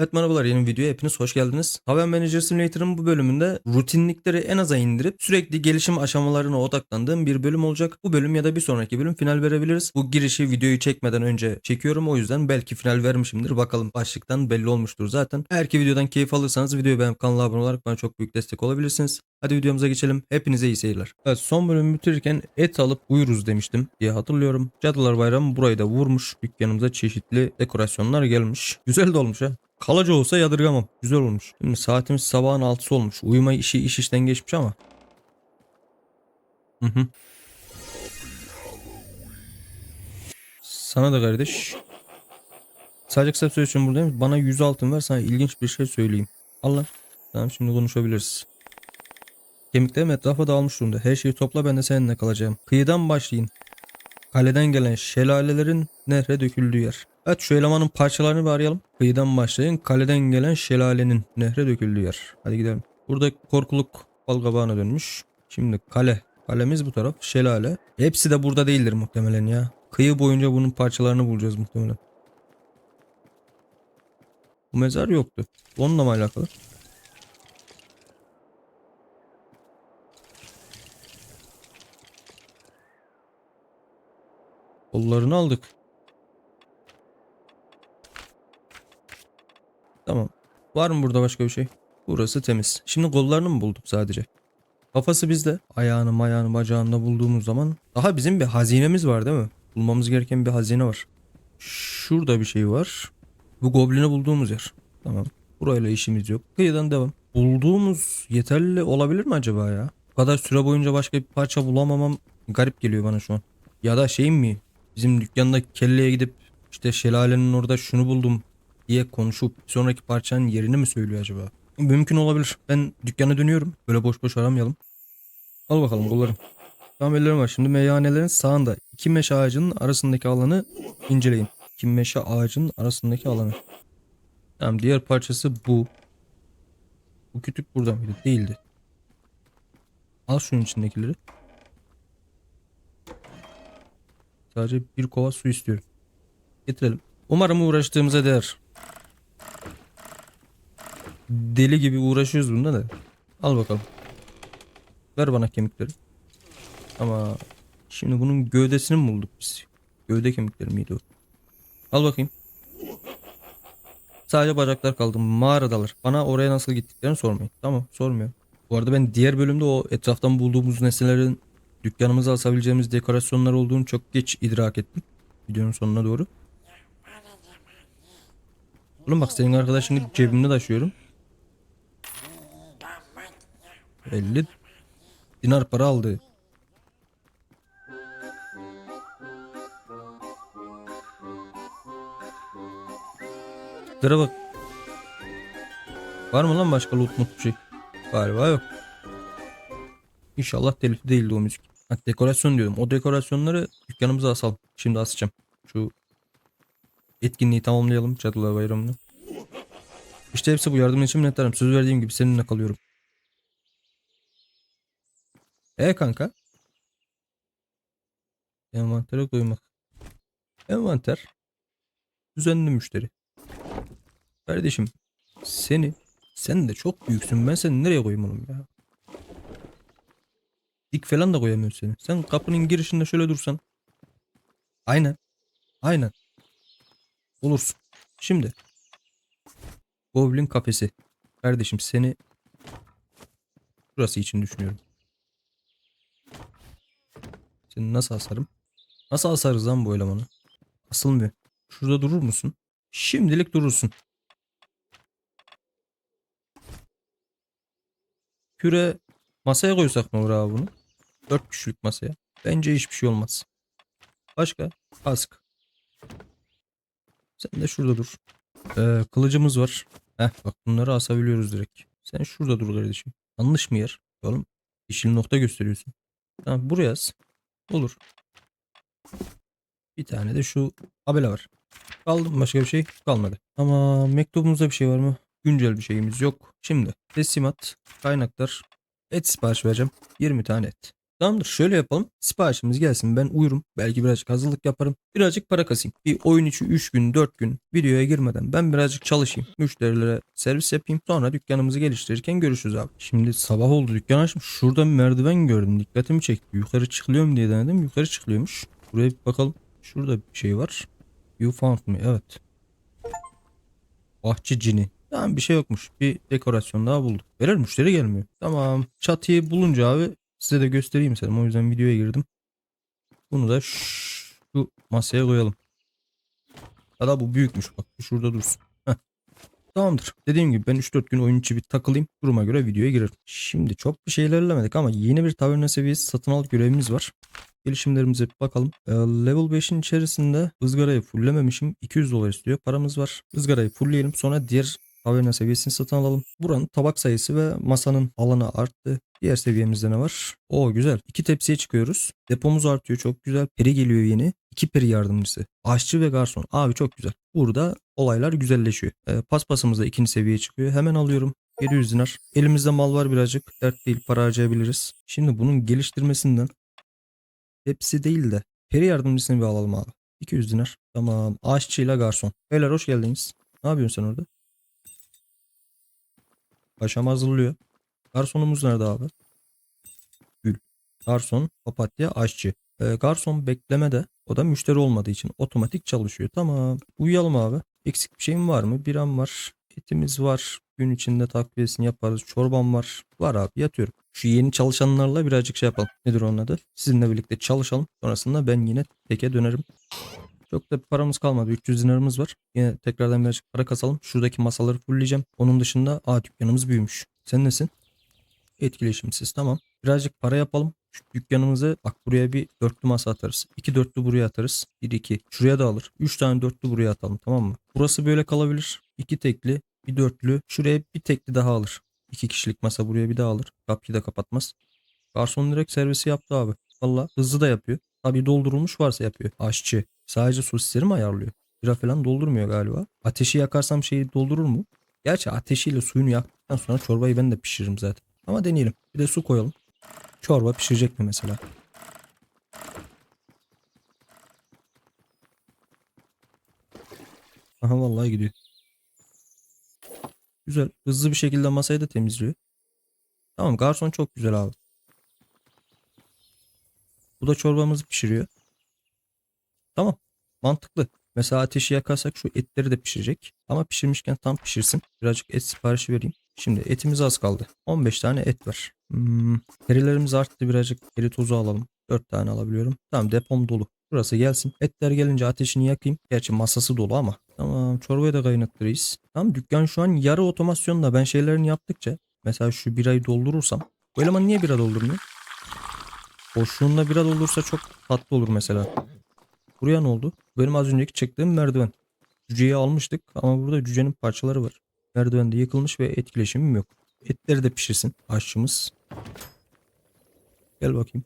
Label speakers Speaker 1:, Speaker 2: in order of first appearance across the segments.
Speaker 1: Evet merhabalar yeni videoya hepiniz hoş geldiniz. Haven Manager Simulator'ın bu bölümünde rutinlikleri en aza indirip sürekli gelişim aşamalarına odaklandığım bir bölüm olacak. Bu bölüm ya da bir sonraki bölüm final verebiliriz. Bu girişi videoyu çekmeden önce çekiyorum o yüzden belki final vermişimdir. Bakalım başlıktan belli olmuştur zaten. Eğer ki videodan keyif alırsanız videoyu beğenip kanala abone olarak bana çok büyük destek olabilirsiniz. Hadi videomuza geçelim. Hepinize iyi seyirler. Evet son bölümü bitirirken et alıp uyuruz demiştim diye hatırlıyorum. Cadılar Bayramı burayı da vurmuş. Dükkanımıza çeşitli dekorasyonlar gelmiş. Güzel de olmuş ha. Kalıcı olsa yadırgamam. Güzel olmuş. Şimdi saatimiz sabahın 6'sı olmuş. Uyuma işi iş işten geçmiş ama. Hı hı. Sana da kardeş. Sadece kısa bir süre için buradayım. Bana 100 altın ver sana ilginç bir şey söyleyeyim. Allah. Tamam şimdi konuşabiliriz. Kemiklerim etrafa dağılmış durumda. Her şeyi topla ben de seninle kalacağım. Kıyıdan başlayın. Kaleden gelen şelalelerin nehre döküldüğü yer. Evet şu elemanın parçalarını bir arayalım. Kıyıdan başlayın. Kaleden gelen şelalenin nehre döküldüğü yer. Hadi gidelim. Burada korkuluk balgabağına dönmüş. Şimdi kale. Kalemiz bu taraf. Şelale. Hepsi de burada değildir muhtemelen ya. Kıyı boyunca bunun parçalarını bulacağız muhtemelen. Bu mezar yoktu. Onunla mı alakalı? Kollarını aldık. Tamam. Var mı burada başka bir şey? Burası temiz. Şimdi kollarını mı bulduk sadece? Kafası bizde. Ayağını mayağını bacağında bulduğumuz zaman daha bizim bir hazinemiz var değil mi? Bulmamız gereken bir hazine var. Şurada bir şey var. Bu goblini bulduğumuz yer. Tamam. Burayla işimiz yok. Kıyıdan devam. Bulduğumuz yeterli olabilir mi acaba ya? Bu kadar süre boyunca başka bir parça bulamamam garip geliyor bana şu an. Ya da şey mi? Bizim dükkanda kelleye gidip işte şelalenin orada şunu buldum diye konuşup sonraki parçanın yerini mi söylüyor acaba? Mümkün olabilir. Ben dükkana dönüyorum. Böyle boş boş aramayalım. Al bakalım kollarım. Tamam ellerim var. Şimdi meyhanelerin sağında iki meşe ağacının arasındaki alanı inceleyin. İki meşe ağacının arasındaki alanı. Tamam diğer parçası bu. Bu kütük burada mıydı? Değildi. Al şunun içindekileri. Sadece bir kova su istiyorum. Getirelim. Umarım uğraştığımıza değer. Deli gibi uğraşıyoruz bunda da. Al bakalım. Ver bana kemikleri. Ama şimdi bunun gövdesini mi bulduk biz? Gövde kemikleri miydi o? Al bakayım. Sadece bacaklar kaldı. Mağaradalar. Bana oraya nasıl gittiklerini sormayın. Tamam sormuyorum. Bu arada ben diğer bölümde o etraftan bulduğumuz nesnelerin dükkanımıza asabileceğimiz dekorasyonlar olduğunu çok geç idrak ettim. Videonun sonuna doğru. Oğlum bak senin arkadaşını cebimde taşıyorum. 50 dinar para aldı. Dıra bak. Var mı lan başka loot mut bir şey? Galiba yok. İnşallah telifli değildi o müzik. Ha, dekorasyon diyorum. O dekorasyonları dükkanımıza asalım. Şimdi asacağım. Şu etkinliği tamamlayalım. Cadılar Bayramı'nı. İşte hepsi bu yardım için minnettarım. Söz verdiğim gibi seninle kalıyorum. E kanka. Envantere koymak. Envanter. Düzenli müşteri. Kardeşim seni sen de çok büyüksün. Ben seni nereye koyayım oğlum ya? Dik falan da koyamıyorsun seni. Sen kapının girişinde şöyle dursan. Aynen. Aynen. Olursun. Şimdi. Goblin kafesi. Kardeşim seni burası için düşünüyorum. Seni nasıl asarım? Nasıl asarız lan bu elemanı? Asılmıyor. Şurada durur musun? Şimdilik durursun. Küre masaya koysak olur abi bunu? 4 kişilik masaya. Bence hiçbir şey olmaz. Başka? Kask. Sen de şurada dur. Ee, kılıcımız var. Heh bak bunları asabiliyoruz direkt. Sen şurada dur kardeşim. Yanlış mı yer? Oğlum yeşil nokta gösteriyorsun. Tamam buraya as. Olur. Bir tane de şu tabela var. Kaldı mı başka bir şey? Kalmadı. Ama mektubumuzda bir şey var mı? Güncel bir şeyimiz yok. Şimdi teslimat, kaynaklar, et sipariş vereceğim. 20 tane et. Tamamdır şöyle yapalım. Siparişimiz gelsin ben uyurum. Belki birazcık hazırlık yaparım. Birazcık para kasayım. Bir oyun içi 3 gün 4 gün videoya girmeden ben birazcık çalışayım. Müşterilere servis yapayım. Sonra dükkanımızı geliştirirken görüşürüz abi. Şimdi sabah oldu dükkan açmış. Şurada merdiven gördüm. Dikkatimi çekti. Yukarı çıkılıyor diye denedim. Yukarı çıkılıyormuş. Buraya bir bakalım. Şurada bir şey var. You found me. Evet. Bahçe cini. Tamam bir şey yokmuş. Bir dekorasyon daha bulduk. Beyler müşteri gelmiyor. Tamam. Çatıyı bulunca abi size de göstereyim istedim. O yüzden videoya girdim. Bunu da şu masaya koyalım. Hatta bu büyükmüş bak. Şurada dursun. Heh. Tamamdır. Dediğim gibi ben 3-4 gün oyun içi bir takılayım. Duruma göre videoya girerim. Şimdi çok bir şey ilerlemedik ama yeni bir taverna seviyesi satın al görevimiz var. Gelişimlerimize bir bakalım. Ee, level 5'in içerisinde ızgarayı fulllememişim. 200 dolar istiyor. Paramız var. Izgarayı fullleyelim. Sonra diğer taverna seviyesini satın alalım. Buranın tabak sayısı ve masanın alanı arttı. Diğer seviyemizde ne var? Oo güzel. İki tepsiye çıkıyoruz. Depomuz artıyor çok güzel. Peri geliyor yeni. İki peri yardımcısı. Aşçı ve garson. Abi çok güzel. Burada olaylar güzelleşiyor. Ee, paspasımız da ikinci seviyeye çıkıyor. Hemen alıyorum. 700 dinar. Elimizde mal var birazcık. Dert değil para harcayabiliriz. Şimdi bunun geliştirmesinden hepsi değil de peri yardımcısını bir alalım abi. 200 dinar. Tamam. Aşçıyla garson. Beyler hoş geldiniz. Ne yapıyorsun sen orada? Paşam hazırlıyor. Garsonumuz nerede abi? Gül. Garson, papatya, aşçı. Ee, garson beklemede. O da müşteri olmadığı için otomatik çalışıyor. Tamam. Uyuyalım abi. Eksik bir şeyim var mı? Biram var. Etimiz var. Gün içinde takviyesini yaparız. Çorbam var. Var abi yatıyorum. Şu yeni çalışanlarla birazcık şey yapalım. Nedir onun adı? Sizinle birlikte çalışalım. Sonrasında ben yine teke dönerim. Çok da paramız kalmadı. 300 dinarımız var. Yine tekrardan birazcık para kasalım. Şuradaki masaları fullleyeceğim. Onun dışında aa dükkanımız büyümüş. Sen nesin? Etkileşimsiz tamam. Birazcık para yapalım. Şu dükkanımızı bak buraya bir dörtlü masa atarız. İki dörtlü buraya atarız. Bir iki. Şuraya da alır. Üç tane dörtlü buraya atalım tamam mı? Burası böyle kalabilir. İki tekli. Bir dörtlü. Şuraya bir tekli daha alır. İki kişilik masa buraya bir daha alır. Kapıyı da kapatmaz. Garson direkt servisi yaptı abi. Valla hızlı da yapıyor. Tabii doldurulmuş varsa yapıyor. Aşçı. Sadece sosisleri mi ayarlıyor? Bira falan doldurmuyor galiba. Ateşi yakarsam şeyi doldurur mu? Gerçi ateşiyle suyunu yaktıktan sonra çorbayı ben de pişiririm zaten. Ama deneyelim. Bir de su koyalım. Çorba pişirecek mi mesela? Aha vallahi gidiyor. Güzel. Hızlı bir şekilde masayı da temizliyor. Tamam garson çok güzel abi. Bu da çorbamızı pişiriyor. Tamam. Mantıklı. Mesela ateşi yakarsak şu etleri de pişirecek. Ama pişirmişken tam pişirsin. Birazcık et siparişi vereyim. Şimdi etimiz az kaldı. 15 tane et var. Hmm, perilerimiz arttı birazcık. Peri tozu alalım. 4 tane alabiliyorum. Tamam depom dolu. Burası gelsin. Etler gelince ateşini yakayım. Gerçi masası dolu ama. Tamam çorbayı da kaynattırıyız. Tamam dükkan şu an yarı otomasyonda. Ben şeylerini yaptıkça. Mesela şu birayı doldurursam. Bu eleman niye bira doldurmuyor? Boşluğunda bira doldursa çok tatlı olur mesela. Buraya ne oldu? Benim az önceki çektiğim merdiven. Cüceyi almıştık ama burada cücenin parçaları var. Merdiven de yıkılmış ve etkileşimim yok. Etleri de pişirsin aşçımız. Gel bakayım.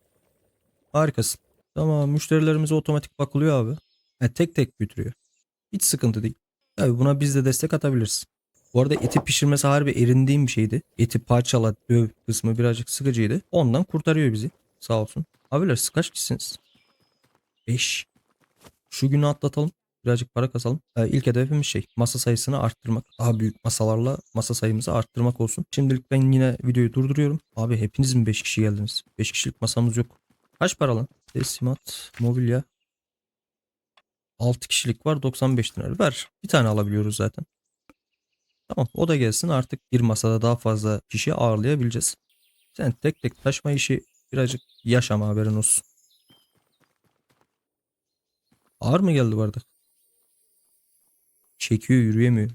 Speaker 1: Harikasın. Tamam müşterilerimize otomatik bakılıyor abi. Ha, tek tek götürüyor. Hiç sıkıntı değil. Tabi buna biz de destek atabiliriz. Bu arada eti pişirmesi harbi erindiğim bir şeydi. Eti parçala döv kısmı birazcık sıkıcıydı. Ondan kurtarıyor bizi. Sağ olsun. Abiler siz kaç kişisiniz? 5. Şu günü atlatalım. Birazcık para kasalım. Ee, ilk hedefimiz şey masa sayısını arttırmak. Daha büyük masalarla masa sayımızı arttırmak olsun. Şimdilik ben yine videoyu durduruyorum. Abi hepiniz mi 5 kişi geldiniz? 5 kişilik masamız yok. Kaç para lan? Teslimat, mobilya. 6 kişilik var 95 lira. Ver. Bir tane alabiliyoruz zaten. Tamam o da gelsin artık bir masada daha fazla kişi ağırlayabileceğiz. Sen tek tek taşıma işi birazcık yaşama haberin olsun. Ağır mı geldi bu arada? Çekiyor yürüyemiyor.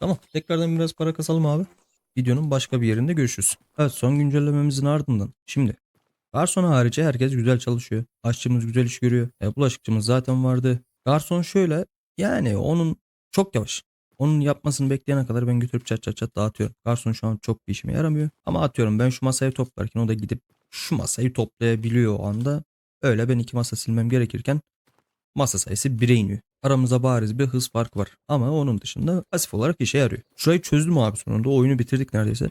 Speaker 1: Tamam tekrardan biraz para kasalım abi. Videonun başka bir yerinde görüşürüz. Evet son güncellememizin ardından. Şimdi garson harici herkes güzel çalışıyor. Aşçımız güzel iş görüyor. E, bulaşıkçımız zaten vardı. Garson şöyle yani onun çok yavaş. Onun yapmasını bekleyene kadar ben götürüp çat çat çat dağıtıyorum. Garson şu an çok bir işime yaramıyor. Ama atıyorum ben şu masayı toplarken o da gidip şu masayı toplayabiliyor o anda. Öyle ben iki masa silmem gerekirken masa sayısı 1'e iniyor. Aramızda bariz bir hız farkı var. Ama onun dışında pasif olarak işe yarıyor. Şurayı çözdüm abi sonunda. Oyunu bitirdik neredeyse.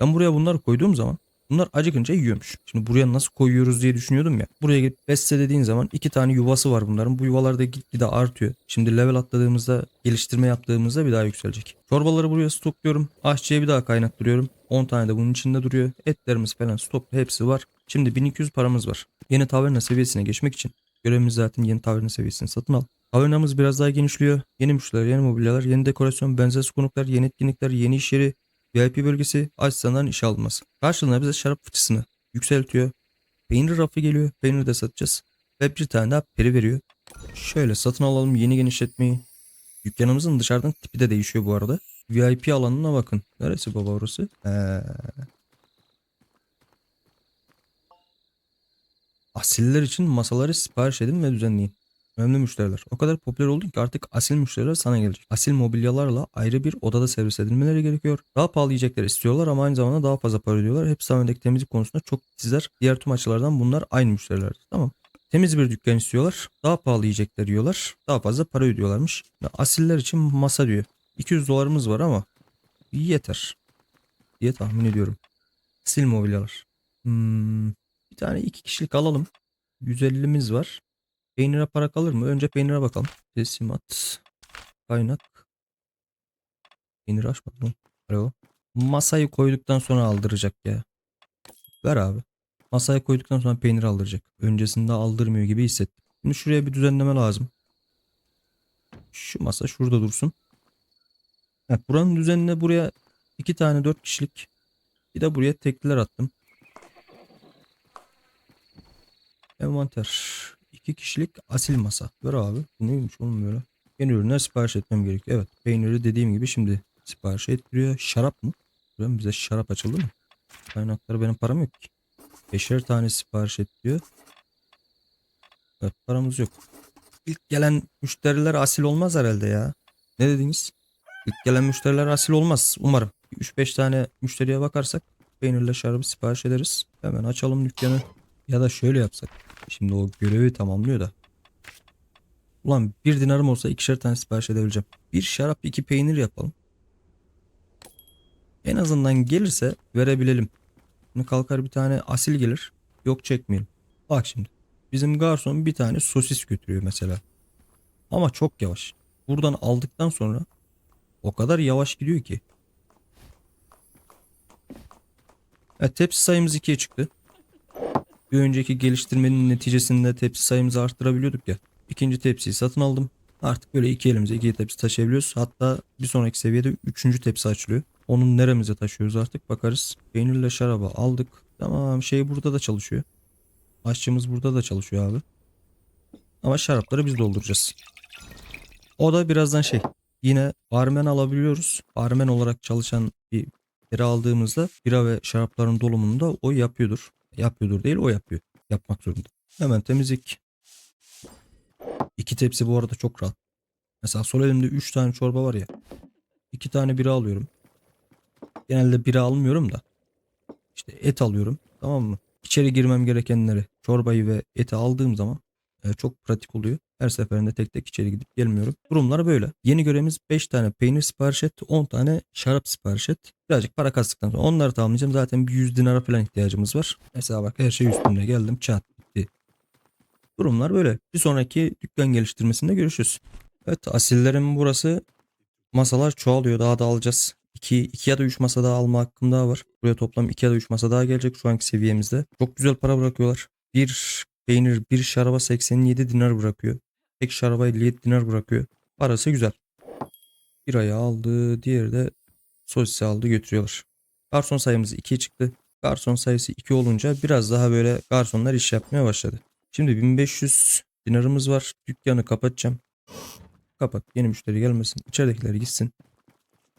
Speaker 1: Ben buraya bunları koyduğum zaman Bunlar acıkınca yiyormuş. Şimdi buraya nasıl koyuyoruz diye düşünüyordum ya. Buraya gelip besle dediğin zaman iki tane yuvası var bunların. Bu yuvalarda gitgide artıyor. Şimdi level atladığımızda geliştirme yaptığımızda bir daha yükselecek. Çorbaları buraya stokluyorum. Aşçıya bir daha kaynattırıyorum. 10 tane de bunun içinde duruyor. Etlerimiz falan stok hepsi var. Şimdi 1200 paramız var. Yeni taverna seviyesine geçmek için görevimiz zaten yeni taverna seviyesini satın al. Tavernamız biraz daha genişliyor. Yeni müşteriler, yeni mobilyalar, yeni dekorasyon, benzersiz konuklar, yeni etkinlikler, yeni iş yeri, VIP bölgesi, asistanların işe alınması. Karşılığında bize şarap fıçısını yükseltiyor. Peynir rafı geliyor. Peynir de satacağız. Ve bir tane daha peri veriyor. Şöyle satın alalım yeni genişletmeyi. Dükkanımızın dışarıdan tipi de değişiyor bu arada. VIP alanına bakın. Neresi baba orası? Ee... Asiller için masaları sipariş edin ve düzenleyin. Önemli müşteriler. O kadar popüler oldun ki artık asil müşteriler sana gelecek. Asil mobilyalarla ayrı bir odada servis edilmeleri gerekiyor. Daha pahalı yiyecekler istiyorlar ama aynı zamanda daha fazla para ödüyorlar. Hepsi tahmindeki temizlik konusunda çok titizler. Diğer tüm açılardan bunlar aynı müşterilerdir. Tamam. Temiz bir dükkan istiyorlar. Daha pahalı yiyecekler yiyorlar. Daha fazla para ödüyorlarmış. Asiller için masa diyor. 200 dolarımız var ama yeter diye tahmin ediyorum. Asil mobilyalar. Hmm, bir tane iki kişilik alalım. 150'miz var. Peynire para kalır mı? Önce peynire bakalım. Teslimat. Kaynak. Peynir açmadım. Alo. Masayı koyduktan sonra aldıracak ya. Ver abi. Masaya koyduktan sonra peynir aldıracak. Öncesinde aldırmıyor gibi hissettim. Şimdi şuraya bir düzenleme lazım. Şu masa şurada dursun. Evet, buranın düzenine buraya iki tane dört kişilik bir de buraya tekliler attım. Envanter. İki kişilik asil masa. Ver abi. Bu neymiş oğlum böyle? Yeni ürünler sipariş etmem gerekiyor. Evet. Peyniri dediğim gibi şimdi sipariş ettiriyor. Şarap mı? Buranın bize şarap açıldı mı? Kaynakları benim param yok ki. Beşer tane sipariş et diyor. Evet paramız yok. İlk gelen müşteriler asil olmaz herhalde ya. Ne dediniz? İlk gelen müşteriler asil olmaz umarım. 3-5 tane müşteriye bakarsak peynirle şarabı sipariş ederiz. Hemen açalım dükkanı. Ya da şöyle yapsak. Şimdi o görevi tamamlıyor da. Ulan bir dinarım olsa ikişer tane sipariş edebileceğim. Bir şarap iki peynir yapalım. En azından gelirse verebilelim. Şimdi kalkar bir tane asil gelir. Yok çekmeyelim. Bak şimdi. Bizim garson bir tane sosis götürüyor mesela. Ama çok yavaş. Buradan aldıktan sonra o kadar yavaş gidiyor ki. Evet tepsi sayımız 2'ye çıktı. Bir önceki geliştirmenin neticesinde tepsi sayımızı arttırabiliyorduk ya. İkinci tepsiyi satın aldım. Artık böyle iki elimize iki tepsi taşıyabiliyoruz. Hatta bir sonraki seviyede üçüncü tepsi açılıyor. Onun neremize taşıyoruz artık bakarız. Peynirle şarabı aldık. Tamam şey burada da çalışıyor. Aşçımız burada da çalışıyor abi. Ama şarapları biz dolduracağız. O da birazdan şey. Yine barmen alabiliyoruz. Barmen olarak çalışan bir yere aldığımızda bira ve şarapların dolumunu da o yapıyordur. Yapıyordur değil o yapıyor. Yapmak zorunda. Hemen temizlik. İki tepsi bu arada çok rahat. Mesela sol elimde 3 tane çorba var ya. 2 tane bira alıyorum. Genelde bira almıyorum da. İşte et alıyorum. Tamam mı? İçeri girmem gerekenleri çorbayı ve eti aldığım zaman e, çok pratik oluyor. Her seferinde tek tek içeri gidip gelmiyorum. Durumlar böyle. Yeni görevimiz 5 tane peynir sipariş et, 10 tane şarap sipariş et. Birazcık para kastıktan sonra onları tamamlayacağım. Zaten bir 100 dinara falan ihtiyacımız var. Mesela bak her şey üstünde geldim çat bitti. Durumlar böyle. Bir sonraki dükkan geliştirmesinde görüşürüz. Evet asillerin burası masalar çoğalıyor. Daha da alacağız. 2, 2 ya da 3 masa daha alma hakkım daha var. Buraya toplam 2 ya da 3 masa daha gelecek şu anki seviyemizde. Çok güzel para bırakıyorlar. Bir peynir, bir şaraba 87 dinar bırakıyor. Tek şaraba 57 dinar bırakıyor. Parası güzel. Bir ayağı aldı. Diğeri de sosisi aldı götürüyorlar. Garson sayımız 2'ye çıktı. Garson sayısı 2 olunca biraz daha böyle garsonlar iş yapmaya başladı. Şimdi 1500 dinarımız var. Dükkanı kapatacağım. Kapat. Yeni müşteri gelmesin. İçeridekiler gitsin.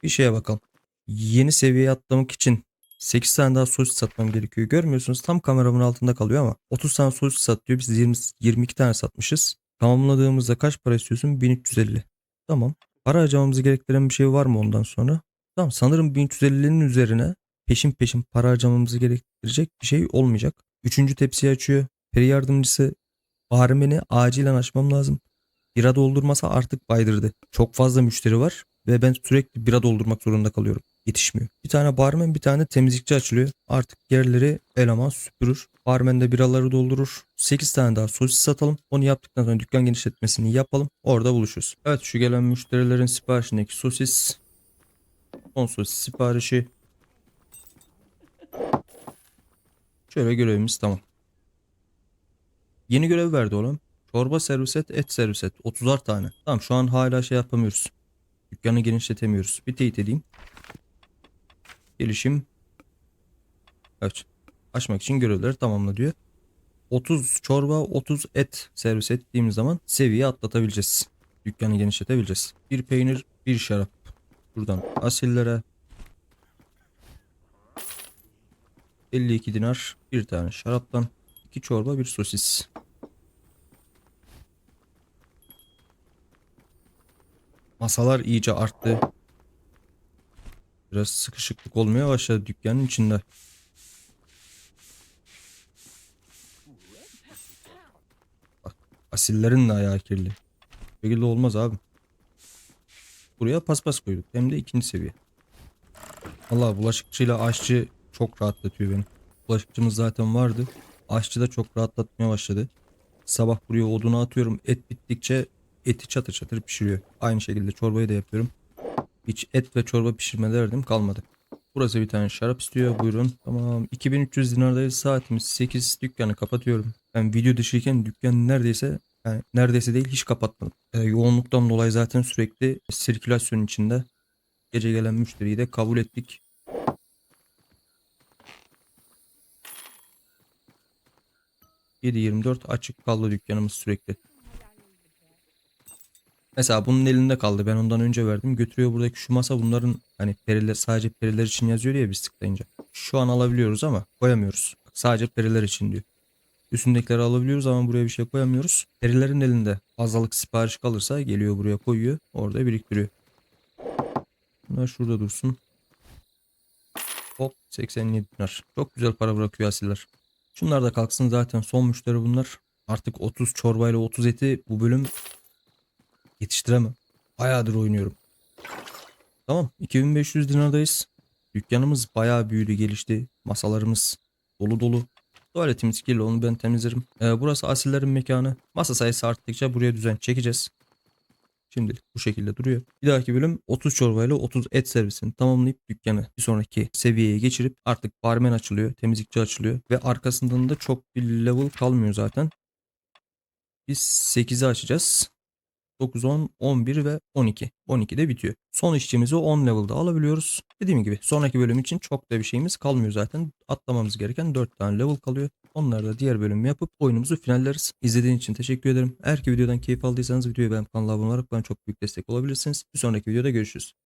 Speaker 1: Bir şeye bakalım. Yeni seviyeye atlamak için 8 tane daha sosis satmam gerekiyor. Görmüyorsunuz tam kameramın altında kalıyor ama 30 tane sosis sat diyor. Biz 20, 22 tane satmışız. Tamamladığımızda kaç para istiyorsun? 1350. Tamam. Para harcamamızı gerektiren bir şey var mı ondan sonra? Tamam sanırım 1350'nin üzerine peşin peşin para harcamamızı gerektirecek bir şey olmayacak. Üçüncü tepsiyi açıyor. Peri yardımcısı barmeni acilen açmam lazım. Bira doldurmasa artık baydırdı. Çok fazla müşteri var ve ben sürekli bira doldurmak zorunda kalıyorum. Yetişmiyor. Bir tane barmen bir tane temizlikçi açılıyor. Artık yerleri eleman süpürür. Barmen de biraları doldurur. 8 tane daha sosis satalım. Onu yaptıktan sonra dükkan genişletmesini yapalım. Orada buluşuruz. Evet şu gelen müşterilerin siparişindeki sosis. 10 sosis siparişi. Şöyle görevimiz tamam. Yeni görev verdi oğlum. Çorba servis et, et servis et. 30'ar tane. Tamam şu an hala şey yapamıyoruz. Dükkanı genişletemiyoruz. Bir teyit edeyim. Gelişim. Evet. Açmak için görevleri tamamla diyor. 30 çorba, 30 et servis ettiğimiz zaman seviye atlatabileceğiz. Dükkanı genişletebileceğiz. Bir peynir, bir şarap. Buradan asillere 52 dinar, bir tane şaraptan, iki çorba, bir sosis. Masalar iyice arttı. Biraz sıkışıklık olmaya başladı dükkanın içinde. Bak, asillerin de ayağı kirli. Bu şekilde olmaz abi. Buraya paspas koyduk. Hem de ikinci seviye. Allah bulaşıkçıyla aşçı çok rahatlatıyor beni. Bulaşıkçımız zaten vardı. Aşçı da çok rahatlatmaya başladı. Sabah buraya odunu atıyorum. Et bittikçe eti çatır çatır pişiriyor. Aynı şekilde çorbayı da yapıyorum. Hiç et ve çorba pişirme derdim kalmadı. Burası bir tane şarap istiyor. Buyurun. Tamam. 2300 dinardayız. Saatimiz 8. Dükkanı kapatıyorum. Ben video dışıyken dükkan neredeyse yani neredeyse değil hiç kapatmadım. Ee, yoğunluktan dolayı zaten sürekli sirkülasyon içinde. Gece gelen müşteriyi de kabul ettik. ...7-24 açık kaldı dükkanımız sürekli. Mesela bunun elinde kaldı. Ben ondan önce verdim. Götürüyor buradaki şu masa bunların hani periler sadece periler için yazıyor ya biz tıklayınca. Şu an alabiliyoruz ama koyamıyoruz. Bak, sadece periler için diyor. Üstündekileri alabiliyoruz ama buraya bir şey koyamıyoruz. Perilerin elinde fazlalık sipariş kalırsa geliyor buraya koyuyor. Orada biriktiriyor. Bunlar şurada dursun. Hop 87 dinar. Çok güzel para bırakıyor asiller. Şunlar da kalksın zaten son müşteri bunlar. Artık 30 çorbayla 30 eti bu bölüm yetiştiremem. Bayağıdır oynuyorum. Tamam 2500 dinardayız. Dükkanımız bayağı büyüdü gelişti. Masalarımız dolu dolu. Tuvaletimiz kirli onu ben temizlerim. Ee, burası asillerin mekanı. Masa sayısı arttıkça buraya düzen çekeceğiz. Şimdilik bu şekilde duruyor. Bir dahaki bölüm 30 çorbayla 30 et servisini tamamlayıp dükkanı bir sonraki seviyeye geçirip artık barmen açılıyor, temizlikçi açılıyor ve arkasından da çok bir level kalmıyor zaten. Biz 8'i açacağız. 9, 10, 11 ve 12. 12 de bitiyor. Son işçimizi 10 level'da alabiliyoruz. Dediğim gibi sonraki bölüm için çok da bir şeyimiz kalmıyor zaten. Atlamamız gereken 4 tane level kalıyor. Onları da diğer bölüm yapıp oyunumuzu finalleriz. İzlediğin için teşekkür ederim. Eğer ki videodan keyif aldıysanız videoyu beğenip kanala abone olarak bana çok büyük destek olabilirsiniz. Bir sonraki videoda görüşürüz.